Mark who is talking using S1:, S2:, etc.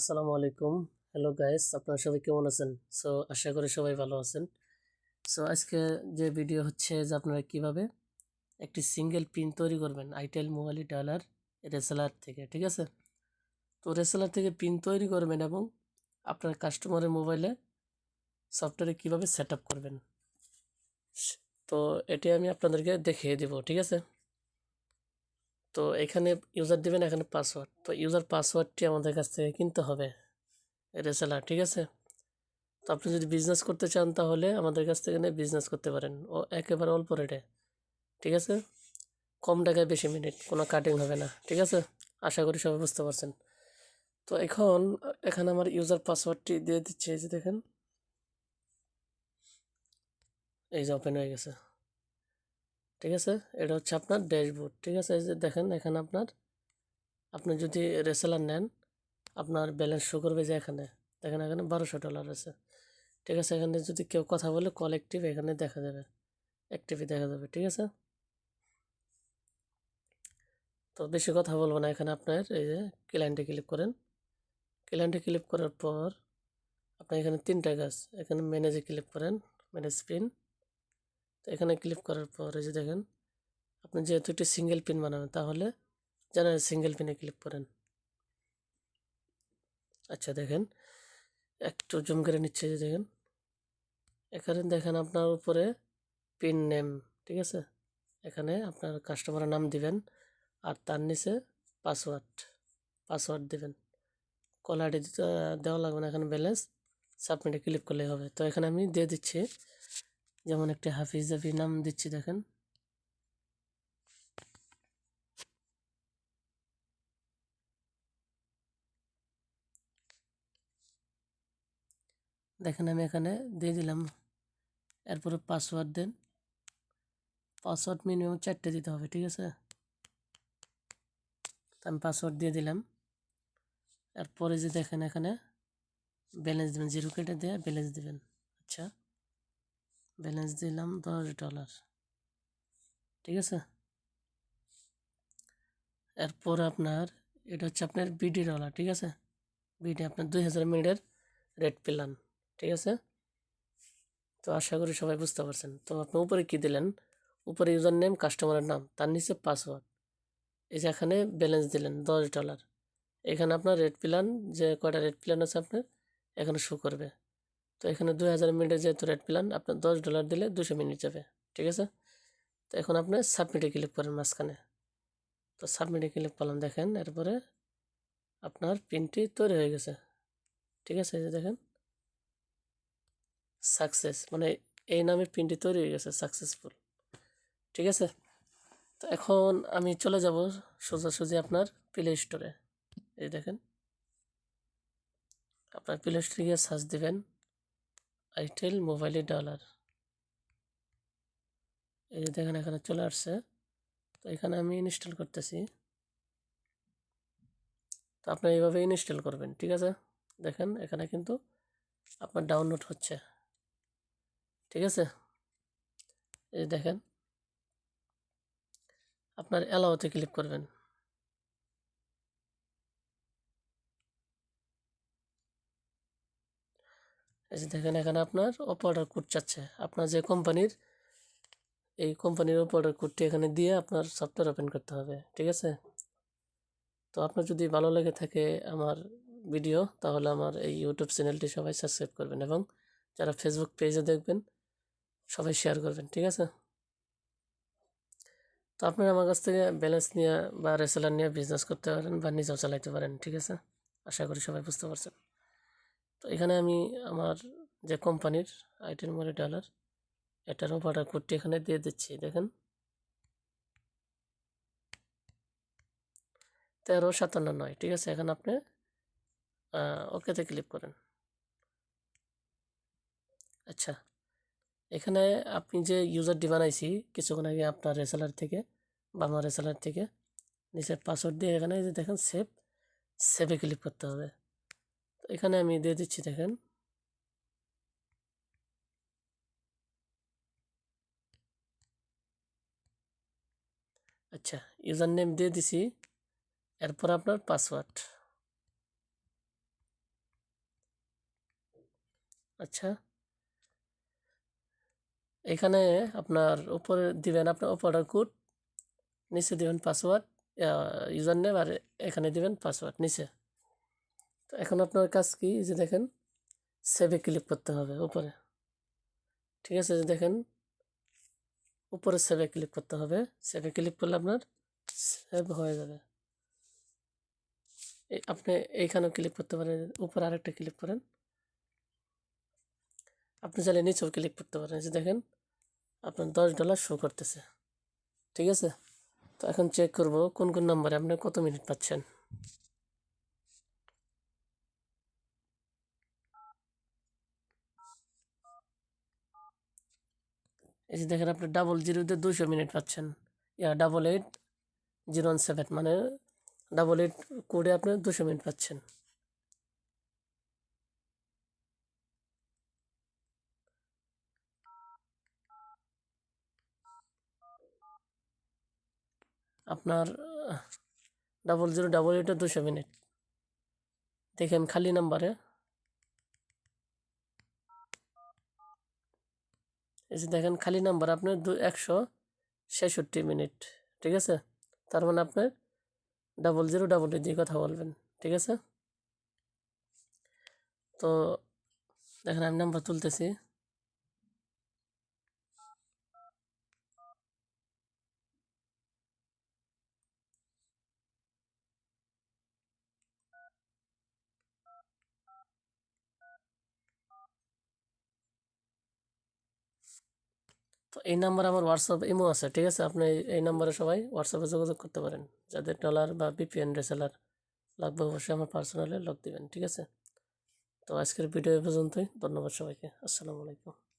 S1: আসসালামু আলাইকুম। Hello guys আপনারা সবাই কেমন আছেন? সো আশা করি সবাই ভালো আছেন। সো আজকে যে ভিডিও হচ্ছে যে আপনারা কীভাবে একটি সিঙ্গেল পিন তৈরি করবেন আইটেল মোবাইল ডালার রেসেলার থেকে, ঠিক আছে? তো রেসেলার থেকে পিন তৈরি করবেন এবং আপনার কাস্টমারের মোবাইলে সফটওয়্যারে কীভাবে সেট করবেন? তো এটি আমি আপনাদেরকে দেখিয়ে দেব, ঠিক আছে? তো এখানে ইউজার দিবেন এখানে পাসওয়ার্ড তো ইউজার পাসওয়ার্ডটি আমাদের কাছ থেকে কিনতে হবে রেসেলার ঠিক আছে? তো আপনি যদি বিজনেস করতে চান তাহলে আমাদের কাছ থেকে বিজনেস করতে পারেন। ও একেবারে অল্প রেটে ঠিক আছে? কম টাকায় বেশি মিনিট কোনো কাটিং হবে না, ঠিক আছে? আশা করি সবাই বুঝতে পারছেন। তো এখন এখানে আমার ইউজার পাসওয়ার্ডটি দিয়ে দিচ্ছে, এই যে দেখেন। এই যে ওপেন হয়ে গেছে। ঠিক আছে? এটা হচ্ছে আপনার ড্যাশবোর্ড, ঠিক আছে? এই যে দেখেন, এখানে আপনার, আপনি যদি রেসেলার নেন, আপনার ব্যালেন্স শো করবে যে এখানে, দেখেন এখানে বারোশো ডলার আছে। ঠিক আছে? এখানে যদি কেউ কথা বলে কল অ্যাক্টিভ এখানে দেখা যাবে অ্যাক্টিভই দেখা যাবে, ঠিক আছে? তো বেশি কথা বলব না, এখানে আপনার এই যে ক্লায়েন্টে ক্লিক করেন। ক্লায়েন্টে ক্লিক করার পর আপনার এখানে তিনটা গাছ এখানে ম্যানেজে ক্লিক করেন ম্যানেজ পিন তো এখানে ক্লিক করার পর যে দেখেন, আপনি যেহেতু একটি সিঙ্গেল পিন বানাবেন, তাহলে জানেন সিঙ্গেল পিনে ক্লিক করেন। আচ্ছা দেখেন, একটু জুম করে নিচ্ছে যে দেখেন, এখানে দেখেন আপনার উপরে পিন নেম ঠিক আছে? এখানে আপনার কাস্টমারের নাম দিবেন আর তার নিচে পাসওয়ার্ড পাসওয়ার্ড দিবেন। কল আইডি দেওয়া লাগবে না, এখানে ব্যালেন্স সাবমিটে ক্লিক করলেই হবে। তো এখানে আমি দিয়ে দিচ্ছি যেমন একটি হাফিজ জাফি নাম দিচ্ছি, দেখেন। দেখেন আমি এখানে দিয়ে দিলাম। এরপরে পাসওয়ার্ড দেন। পাসওয়ার্ড মিনিমাম চারটে দিতে হবে, ঠিক আছে? আমি পাসওয়ার্ড দিয়ে দিলাম। এরপরে যে দেখেন এখানে ব্যালেন্স দেবেন, জিরো কেটে দিয়ে ব্যালেন্স দেবেন। আচ্ছা। ব্যালেন্স দিলাম দশ ডলার ঠিক আছে? এরপর আপনার, এটা হচ্ছে আপনার বিডি ডলার ঠিক আছে? বিডি আপনার দুই হাজার মিনিটের রেট প্ল্যান ঠিক আছে? তো আশা করি সবাই বুঝতে পারছেন। তো আপনি উপরে কী দিলেন? উপরে ইউজার নেম কাস্টমারের নাম, তার নিচে পাসওয়ার্ড এই যে এখানে ব্যালেন্স দিলেন দশ ডলার এখানে আপনার রেড প্ল্যান যে কয়টা রেড প্ল্যান আছে আপনার, এখানে শো করবে। তো এখানে দুই হাজার মিনিটের যেহেতু রেট প্ল্যান আপনার দশ ডলার দিলে দুশো মিনিট যাবে, ঠিক আছে? তো এখন আপনি সাবমিটে ক্লিক করেন মাঝখানে। তো সাবমিটে ক্লিক করলাম, দেখেন, এরপরে আপনার পিনটি তৈরি হয়ে গেছে, ঠিক আছে? এই যে দেখেন সাকসেস মানে এই নামে পিনটি তৈরি হয়ে গেছে সাকসেসফুল ঠিক আছে? তো এখন আমি চলে যাব সোজাসুজি আপনার প্লে স্টোরে এই দেখেন, আপনার প্লে স্টোরে গিয়ে সার্চ দেবেন। আইটেল মোবাইলে ডলার এই যে দেখেন এখানে চলে আসছে। তো এখানে আমি ইনস্টল করতেছি। তো আপনার এইভাবে ইনস্টল করবেন, ঠিক আছে? দেখেন এখানে কিন্তু আপনার ডাউনলোড হচ্ছে। ঠিক আছে? এই দেখেন। আপনার অ্যালাউতে ক্লিক করবেন। যে দেখেন, এখানে আপনার অপারেটর কোড চাচ্ছে। আপনার যে কোম্পানির এই কোম্পানির অপারেটর কোডটি এখানে দিয়ে আপনার সফটওয়্যার ওপেন করতে হবে, ঠিক আছে? তো আপনার যদি ভালো লেগে থাকে আমার ভিডিও তাহলে আমার এই ইউটিউব চ্যানেলটি সবাই সাবস্ক্রাইব করবেন এবং যারা ফেসবুক পেজে দেখবেন, সবাই শেয়ার করবেন, ঠিক আছে? তো আপনারা আমার কাছ থেকে ব্যালেন্স নিয়ে বা রেসেলার নিয়ে বিজনেস করতে পারেন বা নিজেও চালাইতে পারেন, ঠিক আছে? আশা করি সবাই বুঝতে পারছেন। তো এখানে আমি আমার যে কোম্পানির আইটেল মলি ডলার এটার অপারেটর কোডটি এখানে দিয়ে দিচ্ছি, দেখেন। তেরো সাতান্ন নয়, ঠিক আছে? এখন আপনি ওকেতে ক্লিক করেন। আচ্ছা এখানে আপনি যে ইউজার ইউজারটি বানাইছি, কিছুক্ষণ আগে আপনার রেসেলার থেকে বা আমার রেসেলার থেকে, নিচের পাসওয়ার্ড দিয়ে এখানে যে দেখেন সেভ সেভে ক্লিক করতে হবে। এখানে আমি দিয়ে দিচ্ছি, দেখেন। আচ্ছা ইউজার নেম দিয়ে দিছি, এরপর আপনার পাসওয়ার্ড। আচ্ছা। এখানে আপনার উপরে দিবেন আপনার অপারেটর কোড, নিচে দিবেন পাসওয়ার্ড ইউজার নেম আর এখানে দিবেন পাসওয়ার্ড, নিচে। তো এখন আপনার কাজ কি? যে দেখেন সেভে ক্লিক করতে হবে উপরে। ঠিক আছে যে দেখেন, উপরে সেভে ক্লিক করতে হবে। সেভে ক্লিক করলে আপনার সেভ হয়ে যাবে। আপনি এইখানেও ক্লিক করতে পারেন, উপরে আরেকটা ক্লিক করেন। আপনি চাইলে নিচেও ক্লিক করতে পারেন। যে দেখেন, আপনার দশ ডলার শো করতেছে। ঠিক আছে? তো এখন চেক করব কোন কোন নাম্বারে আপনি কত মিনিট পাচ্ছেন। এই যে দেখেন আপনি ডাবল জিরোতে দুশো মিনিট পাচ্ছেন। Yeah double eight zero one seven মানে ডাবল এইট কোডে আপনি দুশো মিনিট পাচ্ছেন। আপনার ডাবল জিরো ডাবল এইটে দুশো মিনিট দেখেন খালি নাম্বারে এই যে দেখেন খালি নাম্বার, আপনার দু, একশো ছেষট্টি মিনিট, ঠিক আছে? তার মানে আপনার ডাবল জিরো ডাবল এইট দিয়ে কথা বলবেন, ঠিক আছে? তো দেখেন আমি নাম্বার তুলতেছি। এই নাম্বার আমার হোয়াটসঅ্যাপ ইমো আছে, ঠিক আছে? আপনি এই নাম্বারে সবাই হোয়াটসঅ্যাপে যোগাযোগ করতে পারেন। যাদের ডলার বা বিপিএন রেসেলার লাগবে, অবশ্যই আমার পার্সোনালে লক দিবেন, ঠিক আছে? তো আজকের ভিডিও এ পর্যন্তই। ধন্যবাদ সবাইকে। আসসালামু আলাইকুম।